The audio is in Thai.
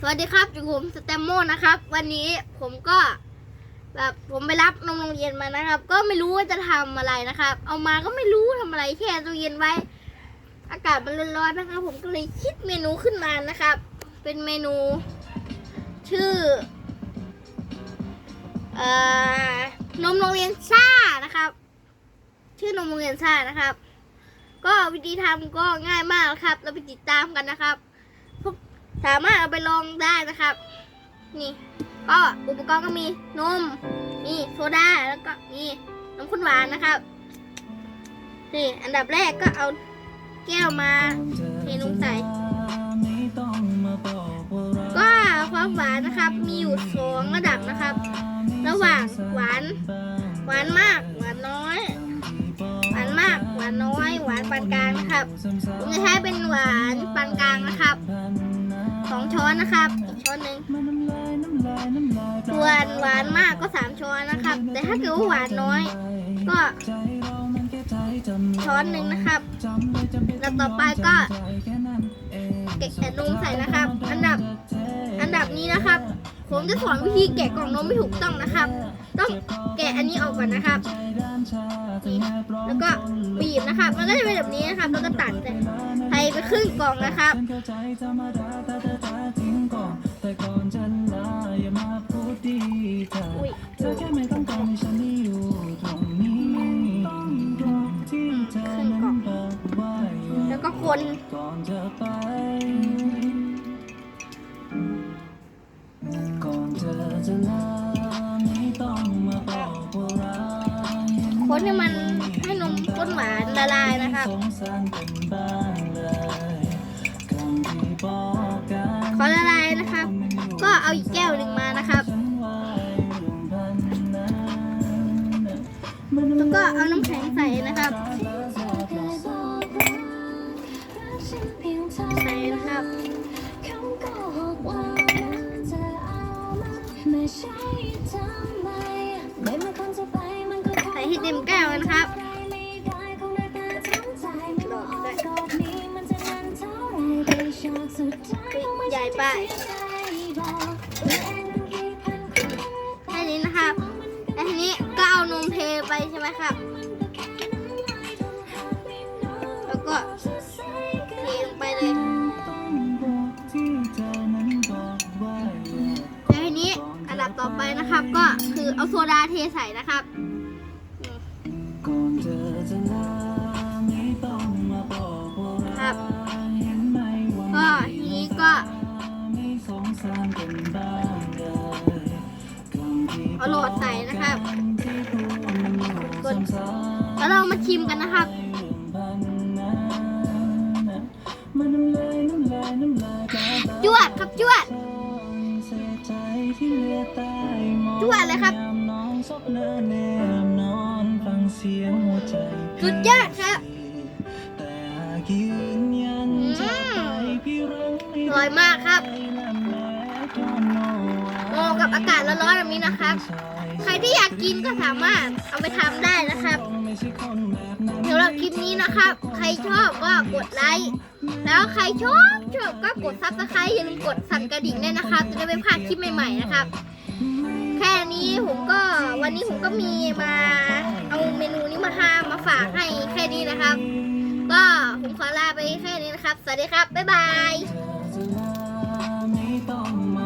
สวัสดีครับอยู่ผมสแตมโมนะครับ วันนี้ผมก็แบบผมไปรับนมโรงเรียนมานะครับ ก็ไม่รู้ว่าจะทำอะไรนะครับ เอามาก็ไม่รู้ทำอะไรแช่ตู้เย็นไว้ อากาศมันร้อนๆนะครับ ผมก็เลยคิดเมนูขึ้นมานะครับ เป็นเมนู ชื่อเอ่อนมโรงเรียนซ่านะครับ ชื่อนมโรงเรียนซ่านะครับ ก็วิธีทำก็ง่ายมากครับ เราไปติดตามกันนะครับพวก สามารถเอาไปลองได้นะครับ นี่ ก็อุปกรณ์ก็มีนมมีโซดาแล้วก็มีน้ำข้นหวานนะครับนี่อันดับแรกก็เอาแก้วมาเทนมใส่ก็ความหวานนะครับมีอยู่สองระดับนะครับ ระหว่างหวาน หวานมากหวานน้อย หวานมากหวานน้อย หวานปานกลางนะครับผมจะใช้เป็นหวานปานกลางนะครับ สองช้อนนะครับ อีกช้อนหนึ่งส่วนหวานมากก็สามช้อนนะครับ แต่ถ้าเกิดว่าหวานน้อย ก็ช้อนหนึ่งนะครับ แล้วต่อไปก็แกะนมใส่นะครับ อันดับ อันดับนี้นะครับ ผมจะสอนวิธีแกะกล่องนมไม่ถูกต้องนะครับ ต้องแกะอันนี้ออกก่อนนะครับนี่ แล้วก็บีบนะครับ มันก็จะเป็นแบบนี้นะครับ แล้วก็ตัดใส่ไปครึ่งกล่องนะครับอุ้ยเธอแค่ไม่ต้องการให้ฉันได้อยู่ตรงนี้ต้องบอกที่เธอนั้นบอกไว้แล้วก็คนก่อนจะไปก่อนเธอจะลา ให้มันให้นมข้นหวานละลายนะครับขอละลายนะครับ ก็เอาอีกแก้วหนึ่งมานะครับ แล้วก็เอาน้ำแข็งใส่นะครับใส่นะครับใส่ให้เธอ ต็มแก้วนะครับใหญ่ไปแค่นี้นะครับแล้นี้ก็เอานมเทไปใช่ไหมครับ แล้วก็เทลงไปเลยแล้วทีนี้อันดับต่อไปนะครับ ก็คือเอาโซดาเทใส่นะครับ ครับเห็นไหมว่าก็ทีนี้ก็ไม่สงสารกันบ้างเลยคำที่เอาโหลดใส่นะครับที่พูดมันอยู่กดซ้ำแล้วเรามาชิมกันนะครับๆเรื่องพันนั้นมันน้ำลายน้ำลายน้ำลายตาตาจวดครับจวดเสียใจที่เหลือใต้มองจวดเลยครับยามน้อง ซบเลินแนมนอนฟังเสียงหัวใจสุดยอดครับแต่หากยืนยันจะไปพี่รังไม่อร่อยมากครับและแม้ก็โนเหมาะกับอากาศร้อนๆแบบนี้นะครับ ใครที่อยากกินก็สามารถเอาไปทำได้นะครับไม่ใช่คนแบบนั้นสำหรับคลิปนี้นะครับ ใครชอบก็กดไลค์แล้วใครชอบชอบก็กดซับสไครต์อย่าลืมกดสั่นกระดิ่งด้วยนะครับ จะได้ไม่พลาดคลิปใหม่ๆนะครับ แค่นี้ผมก็วันนี้ผมก็มีมาเอาเมนูนี้มาห้ามาฝากให้แค่นี้นะครับ ก็ผมขอลาไปแค่นี้นะครับ สวัสดีครับ บ๊ายบาย